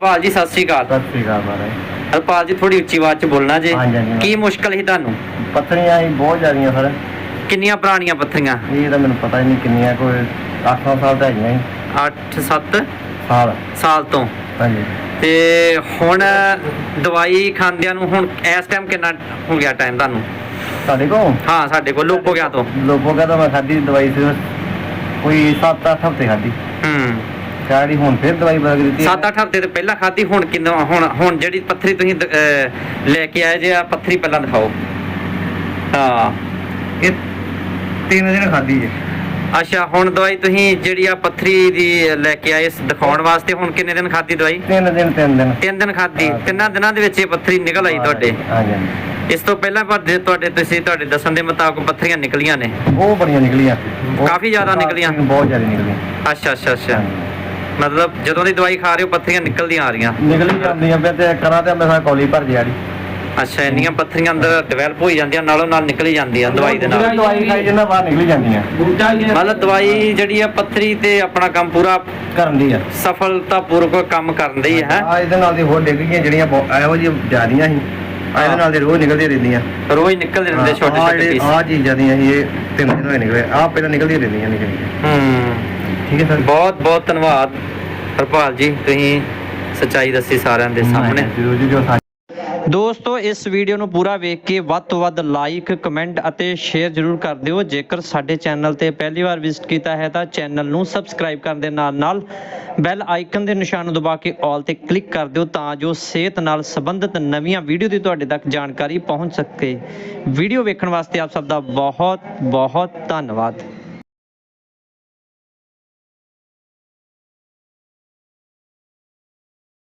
ਹਰਪਾਲ ਜੀ ਸਤਿ ਸ਼੍ਰੀ ਅਕਾਲ। ਸਤਿ ਸ੍ਰੀ ਅਕਾਲ ਮਹਾਰਾਜ। ਹਰਪਾਲ ਜੀ ਥੋੜੀ ਉੱਚੀ ਆਵਾਜ਼ 'ਚ ਬੋਲਣਾ ਜੇ। ਹਾਂਜੀ, ਹਾਂਜੀ। ਕੀ ਮੁਸ਼ਕਲ ਸੀ ਤੁਹਾਨੂੰ? ਪੱਥਰੀਆਂ ਹੀ ਬਹੁਤ ਜ਼ਿਆਦੀਆਂ ਸਰ। ਕਿੰਨੀਆਂ ਪੁਰਾਣੀਆਂ ਪੱਥਰੀਆਂ? ਇਹ ਤਾਂ ਮੈਨੂੰ ਪਤਾ ਹੀ ਨਹੀਂ ਕਿੰਨੀਆਂ ਕੋਈ 800 ਸਾਲ ਤਾਂ ਹੈਗੀਆਂ ਹੀ 8-7 ਸਾਲ। ਸਾਲ ਤੋਂ। ਹਾਂਜੀ। ਤੇ ਹੁਣ ਦਵਾਈ ਖਾਂਦਿਆਂ ਨੂੰ ਹੁਣ ਇਸ ਟਾਈਮ ਕਿੰਨਾ ਹੋ ਗਿਆ ਟਾਈਮ ਤੁਹਾਨੂੰ? ਸਾਡੇ ਕੋਲ? ਹਾਂ ਸਾਡੇ ਕੋਲ ਹੋ ਗਿਆ ਤੋਂ। ਲੋਕੋ ਕਹਿੰਦਾ ਮੈਂ ਖਾਦੀ ਦਵਾਈ ਸੀ ਕੋਈ 7-8 ਹਫ਼ਤੇ ਖਾਦੀ ਹੂੰ। ਹੀ ਹੁਣ ਫਿਰ ਦਵਾਈ ਬਦਲ ਦਿੱਤੀ 7-8 ਹਫ਼ਤੇ ਤੋਂ ਪਹਿਲਾਂ ਖਾਧੀ ਹੁਣ ਕਿੰਨਾ ਹੁਣ ਹੁਣ ਜਿਹੜੀ ਪੱਥਰੀ ਤੁਸੀਂ ਦ- ਅਹ ਲੈ ਕੇ ਆਏ ਜੇ ਆ ਪੱਥਰੀ ਪਹਿਲਾਂ ਦਿਖਾਓ। ਹਾਂ। ਇਹ ਤਿੰਨ ਦਿਨ ਖਾਦੀ ਹੈ। ਅੱਛਾ ਹੁਣ ਦਵਾਈ ਤੁਸੀਂ ਜਿਹੜੀ ਆ ਪੱਥਰੀ ਦੀ ਲੈ ਕੇ ਆਏ ਇਸ ਦਿਖਾਉਣ ਵਾਸਤੇ ਹੁਣ ਕਿੰਨੇ ਦਿਨ ਖਾਧੀ ਦਵਾਈ? ਤਿੰਨ ਦਿਨ ਤਿੰਨ ਦਿਨ। ਤਿੰਨ ਦਿਨ ਖਾਧੀ। ਹਾਂ। ਤਿੰਨਾਂ ਦਿਨਾਂ ਦੇ ਵਿੱਚ ਇਹ ਪੱਥਰੀ ਨਿਕਲ ਆਈ ਤੁਹਾਡੇ। ਹਾਂਜੀ ਹਾਂਜੀ। ਇਸ ਤੋਂ ਪਹਿਲਾਂ ਪਰ ਜੇ ਤੁਹਾਡੇ ਤੁਸੀਂ ਤੁਹਾਡੇ ਦੱਸਣ ਦੇ ਮੁਤਾਬਕ ਪੱਥਰੀਆਂ ਨਿਕਲੀਆਂ ਨੇ। ਉਹ ਬੜੀਆਂ ਨਿਕਲੀਆਂ। ਉਹ ਕਾਫੀ ਜ਼ਿਆਦਾ ਨਿਕਲੀਆਂ? ਬਹੁਤ ਜ਼ਿਆਦਾ ਨਿਕਲੀਆਂ। ਅੱਛਾ ਅੱਛਾ ਅੱਛਾ। ਹਾਂਜੀ। ਮਤਲਬ ਜਦੋਂ ਦੀ ਦਵਾਈ ਖਾ ਰਹੇ ਹੋ ਪੱਥਰੀਆਂ ਨਿਕਲਦੀਆਂ ਆ ਰਹੀਆਂ। ਨਿਕਲੀ ਜਾਂਦੀਆਂ ਪਏ ਤੇ ਕਰਾਂ ਤੇ ਮੈਂ ਕੋਲੀ ਭਰ ਜਿਆੜੀ ਅੱਛਾ ਇੰਨੀਆਂ ਪੱਥਰੀਆਂ ਅੰਦਰ ਡਿਵੈਲਪ ਹੋਈ ਜਾਂਦੀਆਂ ਨਾਲੋਂ ਨਾਲ ਨਿਕਲੀ ਜਾਂਦੀ ਆ ਦਵਾਈ ਦੇ ਨਾਲ। ਦਵਾਈ ਖਾਈ ਜਿੰਨਾ ਬਾਹਰ ਨਿਕਲੀ ਜਾਂਦੀਆਂ। ਮਤਲਬ ਦਵਾਈ ਜਿਹੜੀ ਆ ਪੱਥਰੀ ਤੇ ਆਪਣਾ ਕੰਮ ਪੂਰਾ ਕਰਨ ਦੀ ਆ। ਸਫਲਤਾਪੂਰਵਕ ਕੰਮ ਕਰਨ ਦੀ ਹੈ। ਆ ਇਹਦੇ ਨਾਲ ਦੀ ਹੋਰ ਡਿੱਗ ਗਈਆਂ ਜਿਹੜੀਆਂ ਇਹੋ ਜਿਹੀਆਂ ਜ਼ਿਆਦੀਆਂ ਸੀ। ਆ ਇਹਦੇ ਨਾਲ ਦੇ ਰੋਜ਼ ਨਿਕਲਦੀਆਂ ਰਹਿੰਦੀਆਂ ਰੋਜ਼ ਨਿਕਲਦੇ ਰਹਿੰਦੇ ਛੋਟੇ ਛੋਟੇ ਪੀਸ ਆ ਚੀਜ਼ਾਂ ਦੀਆਂ ਸੀ ਇਹ ਤਿੰਨ ਦਿਨ ਹੋਏ ਨਿਕਲੇ। ਆ ਪਹਿਲਾਂ ਨਿਕਲਦੀਆਂ ਰਹਿੰਦੀਆਂ ਨਿਕਲੀਆਂ ਹੂੰ। ਠੀਕ ਹੈ ਸਰ। ਬਹੁਤ ਬਹੁਤ ਧੰਨਵਾਦ। ਹਰਪਾਲ ਜੀ ਤੁਸੀਂ ਸੱਚਾਈ ਦੱਸੀ ਸਾਰਿਆਂ ਦੇ ਸਾਹਮਣੇ। ਜਰੂਰ ਜੀ ਜੋ ਦੋਸਤੋ ਇਸ ਵੀਡੀਓ ਨੂੰ ਪੂਰਾ ਵੇਖ ਕੇ ਵੱਧ ਤੋਂ ਵੱਧ ਲਾਈਕ ਕਮੈਂਟ ਅਤੇ ਸ਼ੇਅਰ ਜ਼ਰੂਰ ਕਰ ਦਿਓ। ਜੇਕਰ ਸਾਡੇ ਚੈਨਲ ਤੇ ਪਹਿਲੀ ਵਾਰ ਵਿਜ਼ਿਟ ਕੀਤਾ ਹੈ ਤਾਂ ਚੈਨਲ ਨੂੰ ਸਬਸਕ੍ਰਾਈਬ ਕਰਨ ਦੇ ਨਾਲ ਨਾਲ ਬੈਲ ਆਈਕਨ ਦੇ ਨਿਸ਼ਾਨ ਨੂੰ ਦਬਾ ਕੇ ਆਲ ਤੇ ਕਲਿੱਕ ਕਰ ਦਿਓ ਤਾਂ ਜੋ ਸਿਹਤ ਨਾਲ ਸੰਬੰਧਿਤ ਨਵੀਆਂ ਵੀਡੀਓ ਦੀ ਤੁਹਾਡੇ ਤੱਕ ਜਾਣਕਾਰੀ ਪਹੁੰਚ ਸਕੇ। ਵੀਡੀਓ ਵੇਖਣ ਵਾਸਤੇ ਆਪ ਸਭ ਦਾ ਬਹੁਤ ਬਹੁਤ ਧੰਨਵਾਦ।